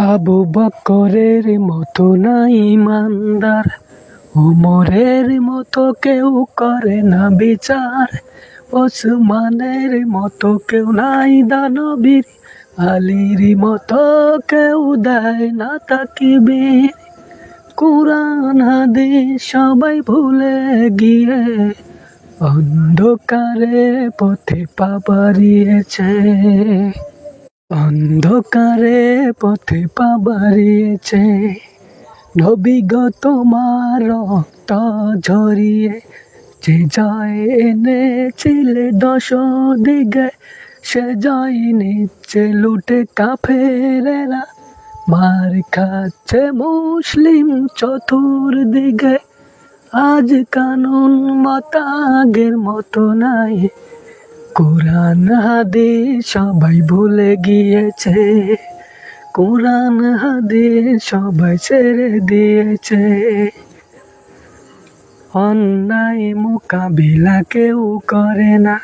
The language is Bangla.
আবু বকরের মতো না ইমানদার। উমরের মতো কেউ করে না বিচার। ওসমানের মতো কেউ নাই দানবীর। আলীর মতো কেউ দেয় না তাকিবীর। কোরআন, হাদিস সবাই ভুলে গিয়ে অন্ধকারে পথে পা বাড়িয়েছে। অন্ধকারে পথে পা বাড়িয়েছে। নবী গো তোমার রক্ত ঝরিয়ে যে জয় এনেছিলে দশ দিকে সে জয় নিচ্ছে লুটে কাফেরেরা। মার খাচ্ছে মুসলিম চতুর্দিকে আজ কানুন মতাগের মতো নাই। কোরআন হাদিস সবাই ভুলে গিয়েছে। কোরআন হাদিস সবাই ছেড়ে দিয়েছে। অন্যায় মোকাবিলা কেউ করে না।